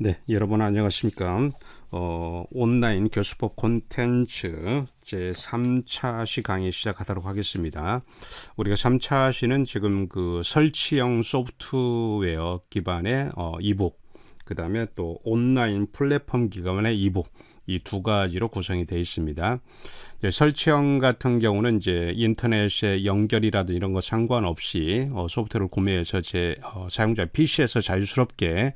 네, 여러분 안녕하십니까? 어, 온라인 교수법 콘텐츠 제 3차 시 강의 시작하도록 하겠습니다. 우리가 3차 시는 지금 그 설치형 소프트웨어 기반의 어, 이북, 그 다음에 또 온라인 플랫폼 기반의 이북, 이 두 가지로 구성이 되어 있습니다. 설치형 같은 경우는 이제 인터넷의 연결이라든 이런 거 상관없이 어, 소프트웨어를 구매해서 제 어, 사용자 PC에서 자유스럽게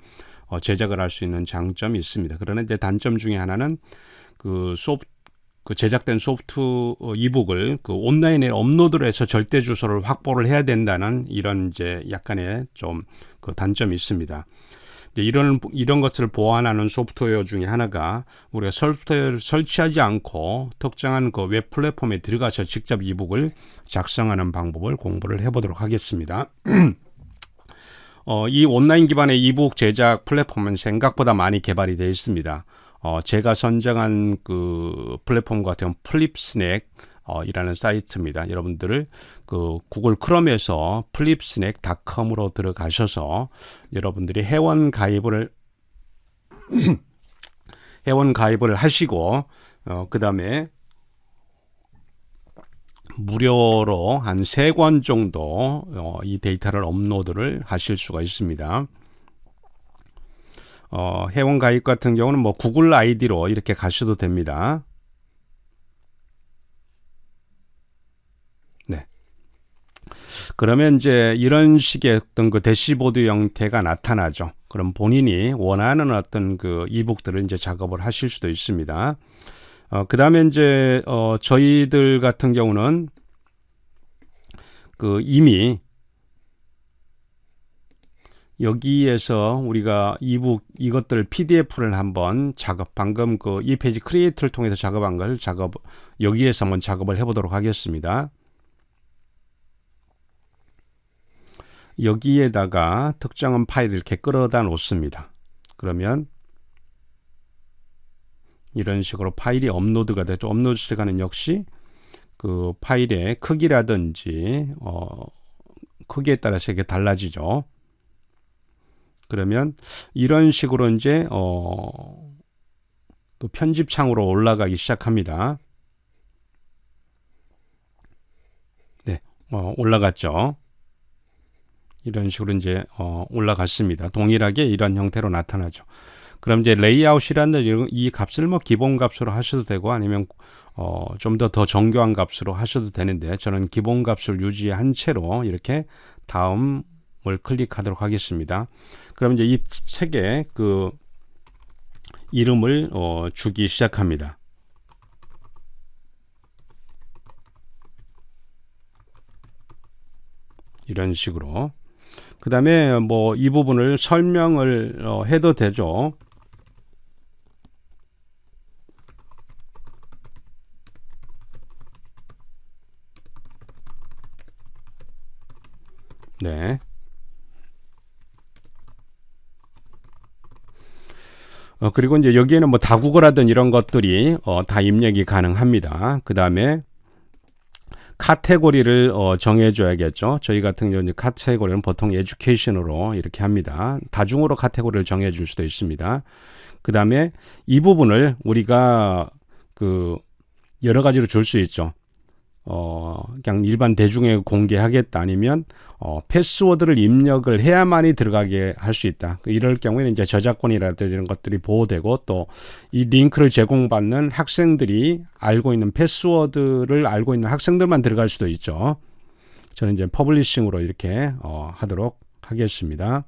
어, 제작을 할 수 있는 장점이 있습니다. 그러나 이제 단점 중에 하나는 그 소프 그 제작된 소프트 어, 이북을 그 온라인에 업로드를 해서 절대 주소를 확보를 해야 된다는 이런 이제 약간의 좀 그 단점이 있습니다. 이런 이런 것을 보완하는 소프트웨어 중에 하나가 우리가 소프트웨어를 설치하지 않고 특정한 그 웹 플랫폼에 들어가서 직접 이북을 작성하는 방법을 공부를 해보도록 하겠습니다. 어, 이 온라인 기반의 이북 제작 플랫폼은 생각보다 많이 개발이 되어 있습니다. 어, 제가 선정한 그 플랫폼 같은 플립스넥 어, 이라는 사이트입니다. 여러분들을 그 구글 크롬에서 플립스넥닷컴으로 들어가셔서 여러분들이 회원 가입을 회원 가입을 하시고 어, 그 다음에 무료로 한 세 권 정도 어, 이 데이터를 업로드를 하실 수가 있습니다. 어, 회원 가입 같은 경우는 뭐 구글 아이디로 이렇게 가셔도 됩니다. 네. 그러면 이제 이런 식의 어떤 그 대시보드 형태가 나타나죠. 그럼 본인이 원하는 어떤 그 이북들을 이제 작업을 하실 수도 있습니다. 어, 그 다음에 이제, 어, 저희들 같은 경우는 그 이미 여기에서 우리가 이북 이것들 PDF를 한번 작업 방금 그 이 페이지 크리에이터를 통해서 작업한 걸 작업 여기에서 한번 작업을 해보도록 하겠습니다. 여기에다가 특정한 파일을 이렇게 끌어다 놓습니다. 그러면 이런 식으로 파일이 업로드가 되죠. 업로드 시간은 역시 그 파일의 크기라든지 어 크기에 따라서 이게 달라지죠. 그러면 이런 식으로 이제 어 또 편집창으로 올라가기 시작합니다. 네, 어 올라갔죠. 이런 식으로 이제 어 올라갔습니다. 동일하게 이런 형태로 나타나죠. 그럼 이제 레이아웃이라는 이 값을 뭐 기본 값으로 하셔도 되고 아니면 어, 좀 더 더 정교한 값으로 하셔도 되는데 저는 기본 값을 유지한 채로 이렇게 다음을 클릭하도록 하겠습니다. 그럼 이제 이 책에 그 이름을 어, 주기 시작합니다. 이런 식으로. 그 다음에 뭐 이 부분을 설명을 어, 해도 되죠. 네. 어, 그리고 이제 여기에는 뭐 다국어라든 이런 것들이 어, 다 입력이 가능합니다. 그 다음에 카테고리를 어, 정해줘야겠죠. 저희 같은 경우는 카테고리는 보통 에듀케이션으로 이렇게 합니다. 다중으로 카테고리를 정해줄 수도 있습니다. 그 다음에 이 부분을 우리가 그 여러 가지로 줄 수 있죠. 어, 그냥 일반 대중에 공개하겠다 아니면 어, 패스워드를 입력을 해야만이 들어가게 할 수 있다. 이럴 경우에는 이제 저작권이라든지 이런 것들이 보호되고 또 이 링크를 제공받는 학생들이 알고 있는 패스워드를 알고 있는 학생들만 들어갈 수도 있죠. 저는 이제 퍼블리싱으로 이렇게 어, 하도록 하겠습니다.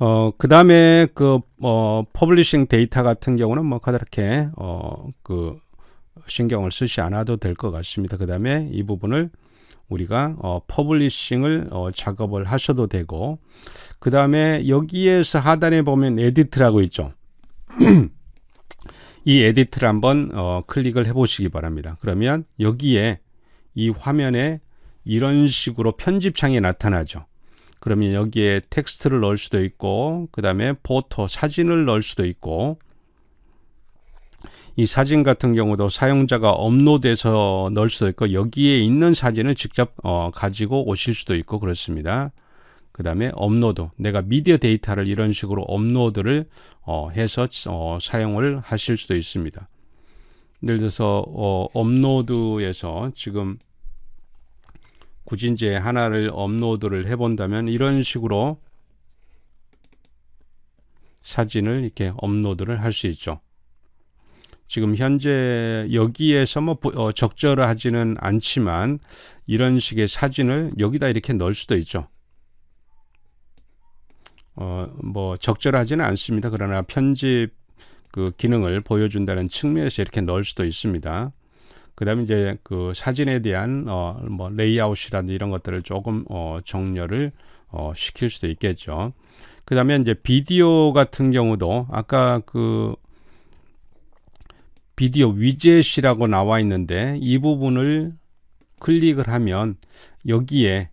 어, 그 다음에 그, 어, 퍼블리싱 데이터 같은 경우는 뭐, 그렇게, 어, 그, 신경을 쓰지 않아도 될 것 같습니다. 그 다음에 이 부분을 우리가 어, 퍼블리싱을 어, 작업을 하셔도 되고 그 다음에 여기에서 하단에 보면 에디트라고 있죠. 이 에디트를 한번 어, 클릭을 해 보시기 바랍니다. 그러면 여기에 이 화면에 이런 식으로 편집창이 나타나죠. 그러면 여기에 텍스트를 넣을 수도 있고 그 다음에 포토 사진을 넣을 수도 있고 이 사진 같은 경우도 사용자가 업로드해서 넣을 수도 있고 여기에 있는 사진을 직접 어, 가지고 오실 수도 있고 그렇습니다. 그 다음에 업로드. 내가 미디어 데이터를 이런 식으로 업로드를 어, 해서 어, 사용을 하실 수도 있습니다. 예를 들어서 어, 업로드에서 지금 이제 하나를 업로드를 해본다면 이런 식으로 사진을 이렇게 업로드를 할 수 있죠. 지금 현재 여기에서 뭐 어, 적절하지는 않지만 이런 식의 사진을 여기다 이렇게 넣을 수도 있죠. 어, 뭐 적절하지는 않습니다. 그러나 편집 그 기능을 보여준다는 측면에서 이렇게 넣을 수도 있습니다. 그 다음에 이제 그 사진에 대한 어, 뭐 레이아웃이라든지 이런 것들을 조금 어, 정렬을 어, 시킬 수도 있겠죠. 그 다음에 이제 비디오 같은 경우도 아까 그 비디오 위젯이라고 나와 있는데 이 부분을 클릭을 하면 여기에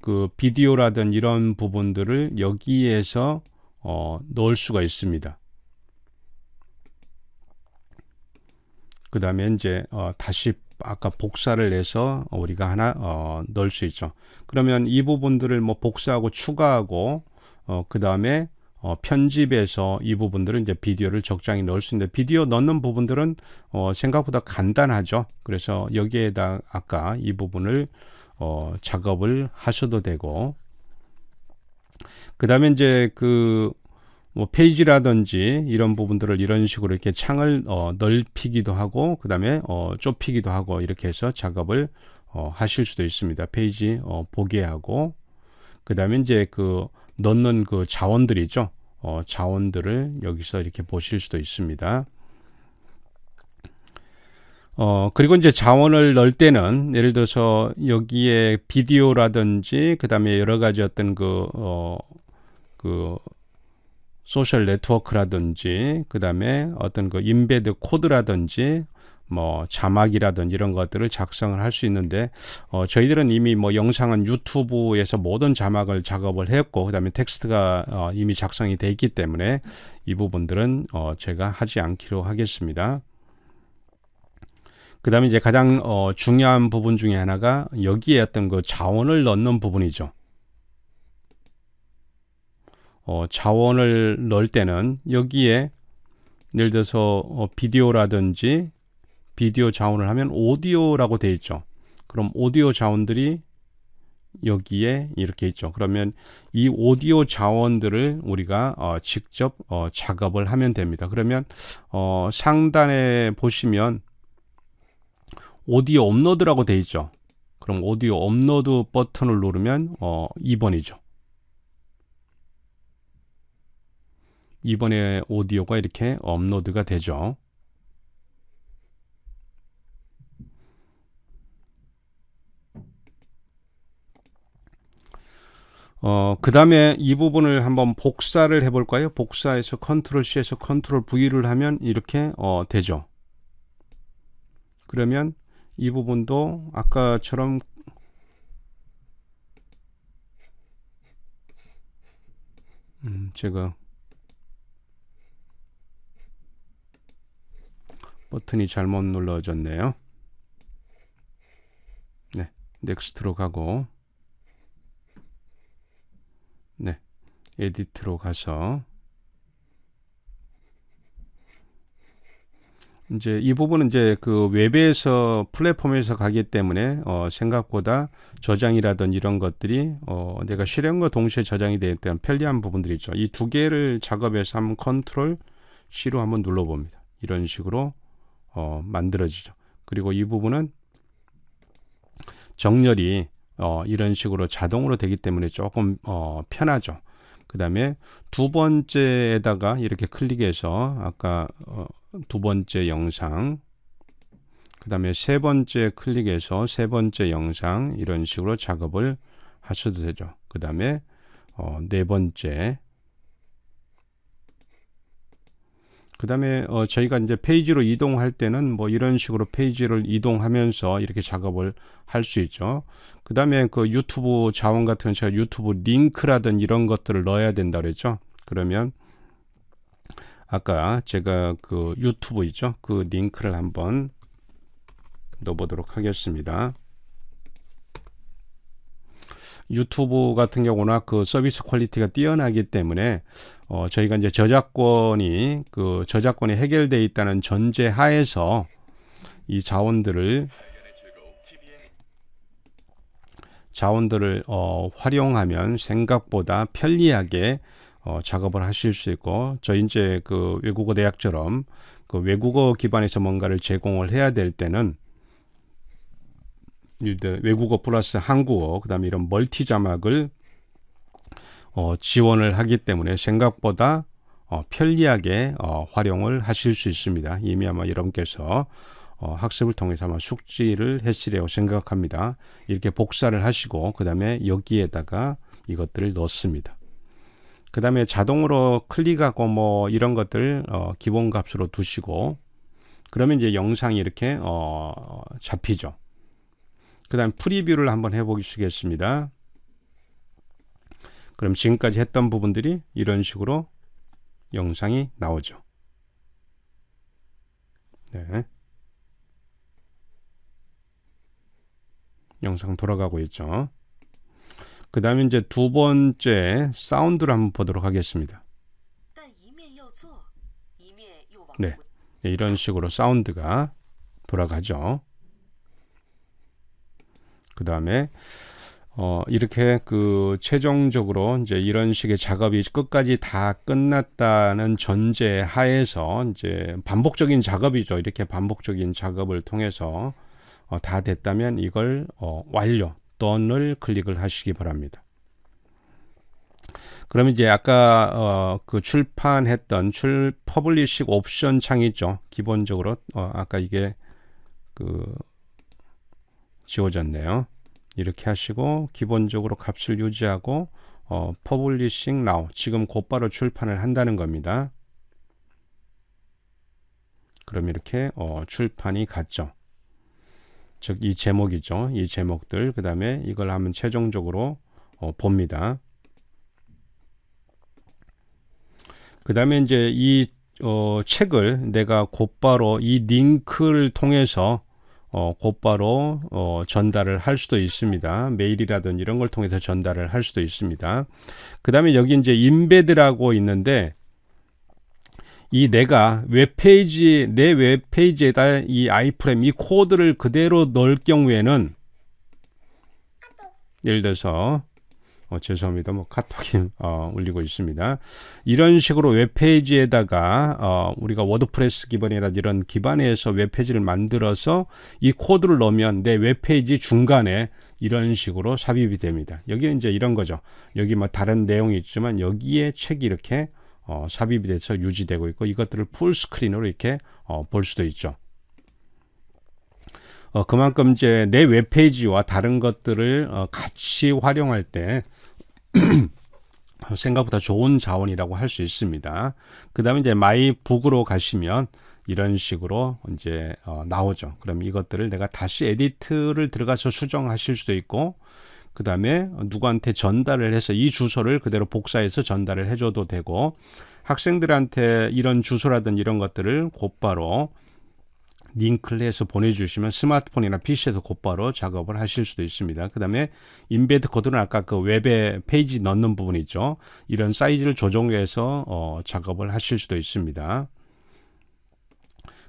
그 비디오라든 이런 부분들을 여기에서 어, 넣을 수가 있습니다. 그 다음에 이제 어, 다시 아까 복사를 해서 우리가 하나 어, 넣을 수 있죠. 그러면 이 부분들을 뭐 복사하고 추가하고 어, 그 다음에 어, 편집해서 이 부분들은 이제 비디오를 적당히 넣을 수 있는데 비디오 넣는 부분들은 어, 생각보다 간단하죠. 그래서 여기에다 아까 이 부분을 어, 작업을 하셔도 되고 그 다음에 이제 그 뭐 페이지라든지 이런 부분들을 이런 식으로 이렇게 창을 어, 넓히기도 하고 그 다음에 어, 좁히기도 하고 이렇게 해서 작업을 어, 하실 수도 있습니다. 페이지 어, 보게 하고 그 다음에 이제 그 넣는 그 자원들이 있죠. 어, 자원들을 여기서 이렇게 보실 수도 있습니다. 어, 그리고 이제 자원을 넣을 때는 예를 들어서 여기에 비디오라든지 그 다음에 여러 가지 어떤 그, 어, 그, 소셜 네트워크라든지 그 다음에 어떤 그 인베드 코드라든지 뭐 자막이라든지 이런 것들을 작성을 할 수 있는데 어, 저희들은 이미 뭐 영상은 유튜브에서 모든 자막을 작업을 했고 그다음에 텍스트가 어, 이미 작성이 돼 있기 때문에 이 부분들은 어, 제가 하지 않기로 하겠습니다. 그 다음에 이제 가장 어, 중요한 부분 중에 하나가 여기에 어떤 그 자원을 넣는 부분이죠. 어, 자원을 넣을 때는 여기에 예를 들어서 어, 비디오라든지 비디오 자원을 하면 오디오라고 되어 있죠. 그럼 오디오 자원들이 여기에 이렇게 있죠. 그러면 이 오디오 자원들을 우리가 어, 직접 어, 작업을 하면 됩니다. 그러면 어, 상단에 보시면 오디오 업로드라고 되어 있죠. 그럼 오디오 업로드 버튼을 누르면 어, 2번이죠. 2번의 오디오가 이렇게 업로드가 되죠. 어, 그 다음에 이 부분을 한번 복사를 해볼까요? 복사해서 컨트롤 C에서 컨트롤 V를 하면 이렇게 어, 되죠. 그러면 이 부분도 아까처럼 음, 제가 버튼이 잘못 눌러졌네요. 네, 넥스트로 가고 네, 에디트로 가서 이제 이 부분은 이제 그 웹에서 플랫폼에서 가기 때문에 어 생각보다 저장이라든 이런 것들이 어 내가 실행과 동시에 저장이 되기 때문에 편리한 부분들이 있죠. 이 두 개를 작업해서 한번 컨트롤 C로 한번 눌러 봅니다. 이런 식으로 어 만들어지죠. 그리고 이 부분은 정렬이 어 이런 식으로 자동으로 되기 때문에 조금 어 편하죠. 그 다음에 두 번째에다가 이렇게 클릭해서 아까 어, 두 번째 영상 그 다음에 세 번째 클릭해서 세 번째 영상 이런 식으로 작업을 하셔도 되죠. 그 다음에 어, 네 번째 그 다음에 어, 저희가 이제 페이지로 이동할 때는 뭐 이런 식으로 페이지를 이동하면서 이렇게 작업을 할 수 있죠. 그 다음에 그 유튜브 자원 같은 건 제가 유튜브 링크라든 이런 것들을 넣어야 된다 그랬죠. 그러면 아까 제가 그 유튜브 있죠. 그 링크를 한번 넣어 보도록 하겠습니다. 유튜브 같은 경우나 그 서비스 퀄리티가 뛰어나기 때문에 어, 저희가 이제 저작권이 그 저작권이 해결돼 있다는 전제 하에서 이 자원들을 자원들을 어, 활용하면 생각보다 편리하게 어, 작업을 하실 수 있고 저 이제 그 외국어 대학처럼 그 외국어 기반에서 뭔가를 제공을 해야 될 때는 이들 외국어 플러스 한국어 그다음에 이런 멀티 자막을 어, 지원을 하기 때문에 생각보다 어, 편리하게 어, 활용을 하실 수 있습니다. 이미 아마 여러분께서 어, 학습을 통해서 아마 숙지를 했으리라고 생각합니다. 이렇게 복사를 하시고 그 다음에 여기에다가 이것들을 넣습니다. 그 다음에 자동으로 클릭하고 뭐 이런 것들 어, 기본 값으로 두시고 그러면 이제 영상이 이렇게 어, 잡히죠. 그 다음 프리뷰를 한번 해보시겠습니다. 그럼 지금까지 했던 부분들이 이런 식으로 영상이 나오죠. 네. 영상 돌아가고 있죠. 그 다음에 이제 두 번째 사운드를 한번 보도록 하겠습니다. 네. 이런 식으로 사운드가 돌아가죠. 그 다음에 어, 이렇게 그 최종적으로 이제 이런 식의 작업이 끝까지 다 끝났다는 전제 하에서 이제 반복적인 작업이죠. 이렇게 반복적인 작업을 통해서 어, 다 됐다면 이걸 어, 완료 던을 클릭을 하시기 바랍니다. 그러면 이제 아까 어, 그 출판했던 출 퍼블리싱 옵션 창이 있죠. 기본적으로 어, 아까 이게 그 지워졌네요. 이렇게 하시고 기본적으로 값을 유지하고 어, 퍼블리싱 나우 지금 곧바로 출판을 한다는 겁니다. 그럼 이렇게 어, 출판이 갔죠. 즉 이 제목이죠. 이 제목들 그 다음에 이걸 하면 최종적으로 어, 봅니다. 그 다음에 이제 이 어, 책을 내가 곧바로 이 링크를 통해서 어, 곧바로 어, 전달을 할 수도 있습니다. 메일이라든지 이런 걸 통해서 전달을 할 수도 있습니다. 그 다음에 여기 이제 인베드라고 있는데 이 내가 웹페이지 내 웹페이지에다 이 아이프레임 이 코드를 그대로 넣을 경우에는 예를 들어서 어, 죄송합니다. 뭐 카톡이 어, 울리고 있습니다. 이런 식으로 웹페이지에다가 어, 우리가 워드프레스 기반이라 이런 기반에서 웹페이지를 만들어서 이 코드를 넣으면 내 웹페이지 중간에 이런 식으로 삽입이 됩니다. 여기는 이제 이런 거죠. 여기 뭐 다른 내용이 있지만 여기에 책이 이렇게 어, 삽입이 돼서 유지되고 있고 이것들을 풀 스크린으로 이렇게 어, 볼 수도 있죠. 어, 그만큼 이제 내 웹페이지와 다른 것들을 어, 같이 활용할 때 생각보다 좋은 자원이라고 할 수 있습니다. 그 다음에 이제 마이북으로 가시면 이런 식으로 이제 어, 나오죠. 그럼 이것들을 내가 다시 에디트를 들어가서 수정하실 수도 있고, 그 다음에 누구한테 전달을 해서 이 주소를 그대로 복사해서 전달을 해줘도 되고, 학생들한테 이런 주소라든 이런 것들을 곧바로 링크를 해서 보내주시면 스마트폰이나 PC에서 곧바로 작업을 하실 수도 있습니다. 그 다음에 인베드 코드는 아까 그 웹에 페이지 넣는 부분 있죠. 이런 사이즈를 조정해서 어, 작업을 하실 수도 있습니다.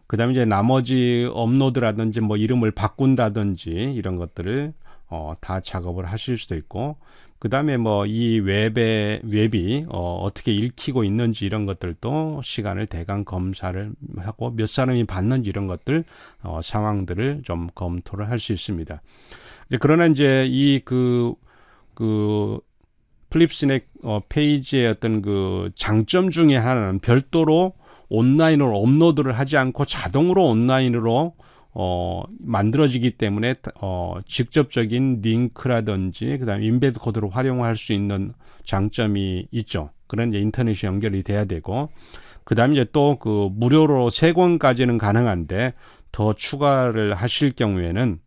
그 다음에 이제 나머지 업로드라든지 뭐 이름을 바꾼다든지 이런 것들을 어, 다 작업을 하실 수도 있고 그 다음에 뭐 이 웹의 웹이 어, 어떻게 읽히고 있는지 이런 것들도 시간을 대강 검사를 하고 몇 사람이 봤는지 이런 것들 어, 상황들을 좀 검토를 할 수 있습니다. 이제 그러나 이제 이그그 플립스넥 어, 페이지의 어떤 그 장점 중에 하나는 별도로 온라인으로 업로드를 하지 않고 자동으로 온라인으로 어, 만들어지기 때문에 어, 직접적인 링크라든지 그다음에 인베드 코드로 활용할 수 있는 장점이 있죠. 그런 이제 인터넷이 연결이 돼야 되고 그다음에 이제 또 그 무료로 세 권까지는 가능한데 더 추가를 하실 경우에는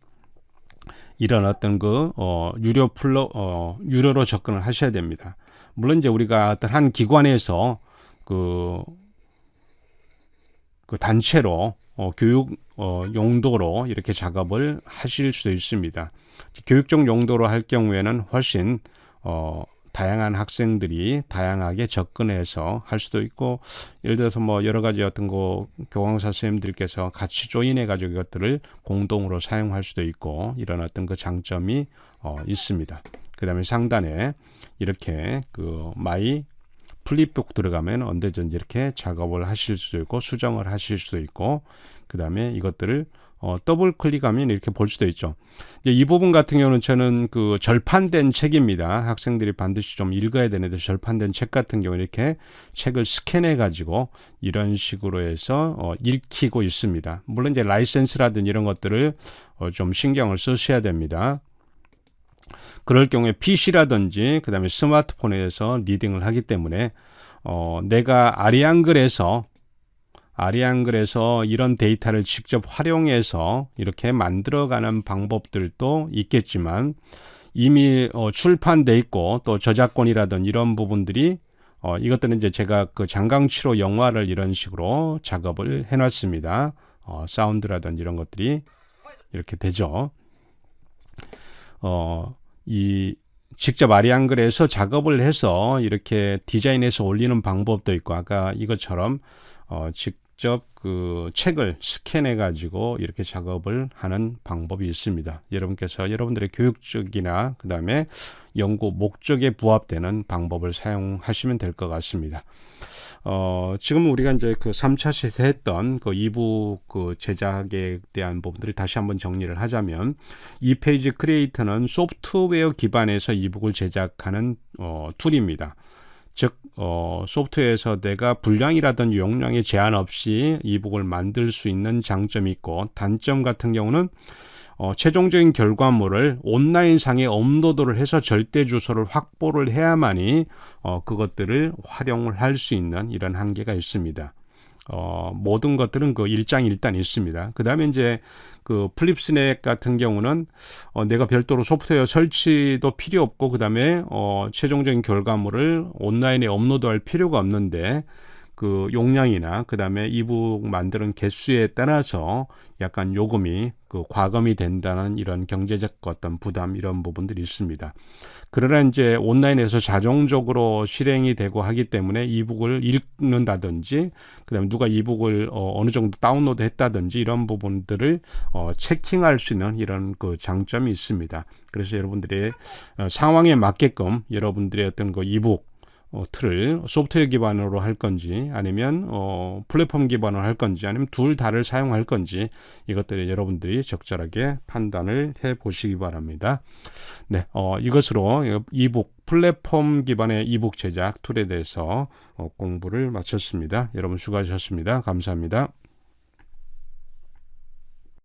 이런 어떤 그 어, 유료 플러 어, 유료로 접근을 하셔야 됩니다. 물론 이제 우리가 어떤 한 기관에서 그, 그 단체로 어, 교육 어, 용도로 이렇게 작업을 하실 수도 있습니다. 교육적 용도로 할 경우에는 훨씬 어, 다양한 학생들이 다양하게 접근해서 할 수도 있고 예를 들어서 뭐 여러 가지 어떤 거 교광사 선생님들께서 같이 조인해 가지고 이것들을 공동으로 사용할 수도 있고 이런 어떤 그 장점이 어, 있습니다. 그 다음에 상단에 이렇게 그 마이 플립북 들어가면 언제든지 이렇게 작업을 하실 수 있고 수정을 하실 수도 있고 그 다음에 이것들을 어, 더블 클릭하면 이렇게 볼 수도 있죠. 이제 이 부분 같은 경우는 저는 그 절판된 책입니다. 학생들이 반드시 좀 읽어야 되는데 절판된 책 같은 경우 이렇게 책을 스캔해 가지고 이런 식으로 해서 어, 읽히고 있습니다. 물론 이제 라이센스라든 이런 것들을 어, 좀 신경을 쓰셔야 됩니다. 그럴 경우에 PC라든지 그다음에 스마트폰에서 리딩을 하기 때문에 어, 내가 아리안글에서 아리안글에서 이런 데이터를 직접 활용해서 이렇게 만들어가는 방법들도 있겠지만 이미 어, 출판돼 있고 또 저작권이라든 이런 부분들이 어, 이것들은 이제 제가 그 장강치로 영화를 이런 식으로 작업을 해놨습니다. 어, 사운드라든 이런 것들이 이렇게 되죠. 어, 이 직접 아리안글에서 작업을 해서 이렇게 디자인해서 올리는 방법도 있고 아까 이것처럼 어, 직접 그 책을 스캔해 가지고 이렇게 작업을 하는 방법이 있습니다. 여러분께서 여러분들의 교육적이나 그 다음에 연구 목적에 부합되는 방법을 사용하시면 될 것 같습니다. 어, 지금 우리가 이제 그 3차 시세 했던 그 2부 그 제작에 대한 부분들을 다시 한번 정리를 하자면 이 페이지 크리에이터는 소프트웨어 기반에서 이북을 제작하는 어, 툴입니다. 즉 어, 소프트웨어에서 내가 분량이라든지 용량에 제한 없이 이북을 만들 수 있는 장점이 있고 단점 같은 경우는 어, 최종적인 결과물을 온라인상에 업로드를 해서 절대 주소를 확보를 해야만이 어, 그것들을 활용을 할 수 있는 이런 한계가 있습니다. 어, 모든 것들은 그 일장일단 있습니다. 그 다음에 이제 그 플립스넷 같은 경우는 어, 내가 별도로 소프트웨어 설치도 필요 없고 그 다음에 어, 최종적인 결과물을 온라인에 업로드할 필요가 없는데 그 용량이나 그 다음에 이북 만드는 개수에 따라서 약간 요금이 그 과금이 된다는 이런 경제적 어떤 부담 이런 부분들이 있습니다. 그러나 이제 온라인에서 자동적으로 실행이 되고 하기 때문에 이북을 읽는다든지 그다음에 누가 이북을 어, 어느 정도 다운로드 했다든지 이런 부분들을 어, 체킹할 수 있는 이런 그 장점이 있습니다. 그래서 여러분들의 어, 상황에 맞게끔 여러분들의 어떤 그 이북 어, 틀을 소프트웨어 기반으로 할 건지 아니면 어, 플랫폼 기반으로 할 건지 아니면 둘 다를 사용할 건지 이것들을 여러분들이 적절하게 판단을 해 보시기 바랍니다. 네, 어, 이것으로 이북 플랫폼 기반의 이북 제작 툴에 대해서 어, 공부를 마쳤습니다. 여러분 수고하셨습니다. 감사합니다.